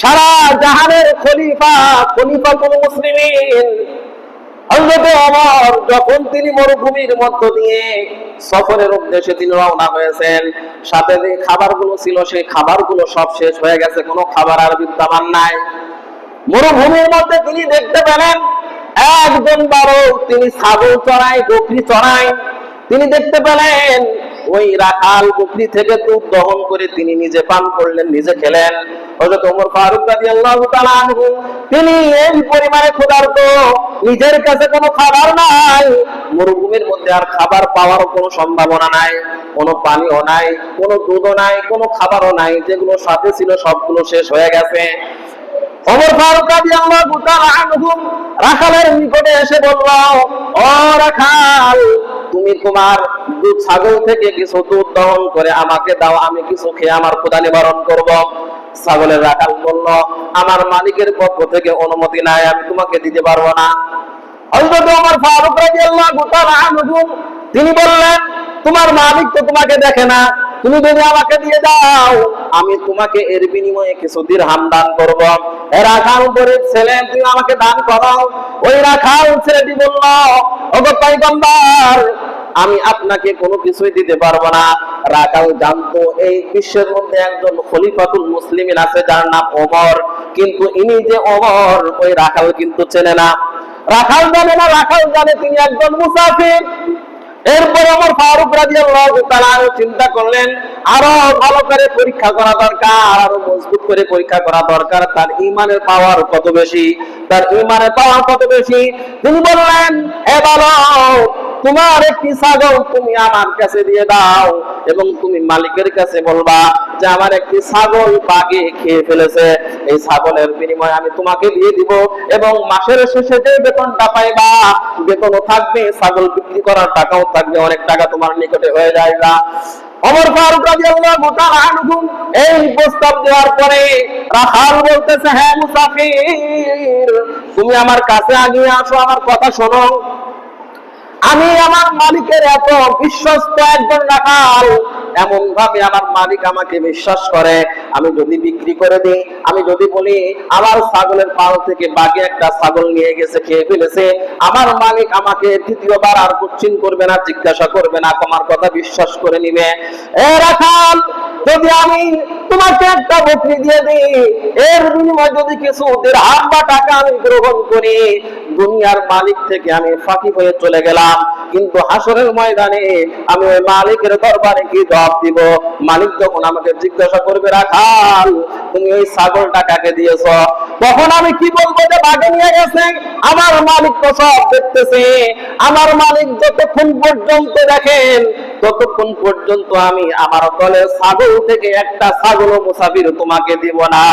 সারা জাহানের খলিফা খলিফাতুল মুসলিমিন। যখন তিনি মরুভূমির মধ্য দিয়ে সফরের উদ্দেশ্যে তিনি রওনা হয়েছেন, সাথে যে খাবারগুলো ছিল সেই খাবারগুলো সব শেষ হয়ে গেছে, কোনো খাবার আর বিদ্যমান নাই। মরুভূমির মধ্যে তিনি দেখতে পেলেন, একজন বারো তিনি ছাগল চড়ায়, বকরি চড়ায়। তিনি দেখতে পেলেন ওই রাখাল বকরি থেকে দুধ দহন করে তিনি নিজে পান করলেন, নিজে খেলেন। হযরত ওমর ফারুক রাদিয়াল্লাহু তাআলা আনহু, তিনি এই পরিমাণে ক্ষুধার্ত, নিজের কাছে কোনো খাবার নাই। মরুভূমির মধ্যে আর খাবার পাওয়ার কোনো সম্ভাবনা নাই, কোনো পানিও নাই, কোনো দুধও নাই, কোনো খাবারও নাই, যেগুলো সাথে ছিল সবগুলো শেষ হয়ে গেছে। ওমর ফারুক রাদিয়াল্লাহু তাআলা আনহু রাখালের নিকটে এসে বলল, ও রাখাল তুমি তোমার দুধ ছাগল থেকে কিছু দুধ দহন করে আমাকে দাও, আমি কিছু খেয়ে আমার ক্ষুধা নিবারণ করব। ছাগলের রাখাল বলল, আমার মালিকের পক্ষ থেকে অনুমতি নাই, আমি তোমাকে দিতে পারব না। হযরত ওমর ফারুক রাদিয়াল্লাহু তাআলা আনহু, তিনি বললেন, তোমার মালিক তো তোমাকে দেখে না, তুমি যদি আমাকে দিয়ে দাও, আমি তোমাকে এর বিনিময়ে কিছু দিরহাম দান করব। এ রাখাল গরিব ছেলে, তুমি আমাকে দান করো ওই রাখাল ছেলেটি বলল, ওগো পয়গম্বর আমি আপনাকে কোনো কিছুই দিতে পারব না। রাখাল জানতো এই বিশ্বের মধ্যে একজন খলিফাতুল মুসলিমিন আছে, যার নাম ওমর। কিন্তু ইনি যে ওমর, ওই রাখাল কিন্তু চেনে না। রাখাল জানে না রাখাল জানে তিনি একজন মুসাফির। এরপর আমার ফারুক রাদিয়াল্লাহু তাআলা চিন্তা করলেন, আরও ভালো করে পরীক্ষা করা দরকার, আরও মজবুত করে পরীক্ষা করা দরকার। তার ইমানের পাওয়ার কত বেশি? তার ইমানের পাওয়ার কত বেশি? তিনি বললেন হে বলো তোমার একটি ছাগল তুমি আমার কাছে দিয়ে দাও এবং তুমি মালিকের কাছে বলবা যে আমার একটি ছাগল বাগে খেয়ে ফেলেছে। এই ছাগলের বিনিময়ে আমি তোমাকে দিয়ে দিব এবং মাসের শেষে যে বেতনটা পাইবা বেতনও থাকবে, ছাগল বিক্রি করার টাকাও থাকবে, অনেক টাকা তোমার নিকটে হয়ে যায়গা অমর ফারুক রাদিয়াল্লাহু তাআলা এই প্রস্তাব দেওয়ার পরে রাখাল বলতেছে হ্যাঁ মুসাফির, তুমি আমার কাছে আগিয়ে আসো, আমার কথা শোনো। আমি আমার মালিকের এত বিশ্বস্ত একজন রাখাল। এমন ভাবে আমার মালিক আমাকে বিশ্বাস করে। আমি যদি বিক্রি করে দিই, আমি যদি বলি আমার ছাগলের পাল থেকে বাগে একটা ছাগল নিয়ে গেছে, খেয়ে ফেলেছে, আমার মালিক আমাকে দ্বিতীয়বার আর কোশ্চিন করবে না, জিজ্ঞাসা করবে না, তোমার কথা বিশ্বাস করে নিবে। এ রাখাল, যদি আমি তোমাকে একটা বকরি দিয়ে দিই। এর বিনিময়ে যদি কিছু হাত বা টাকা আমি গ্রহণ করি, দুনিয়ার মালিক থেকে আমি ফাঁকি হয়ে চলে গেলাম। কিন্তু হাসরের ময়দানে আমি ওই মালিকের দরবারে কি জবাব দিব? মালিক যখন আমাকে জিজ্ঞাসা করবে, রাখাল, তুমি ওই ছাগলটা কাকে দিয়েছ? তখন আমি কি বলব যে বাগে নিয়ে গেছে। আমার মালিক তো সব দেখতেছে। আমার মালিক যতক্ষণ পর্যন্ত দেখেন ততক্ষণ পর্যন্ত আমি আমার দলের ছাগল থেকে একটা ছাগল মুসাফির তোমাকে দিব না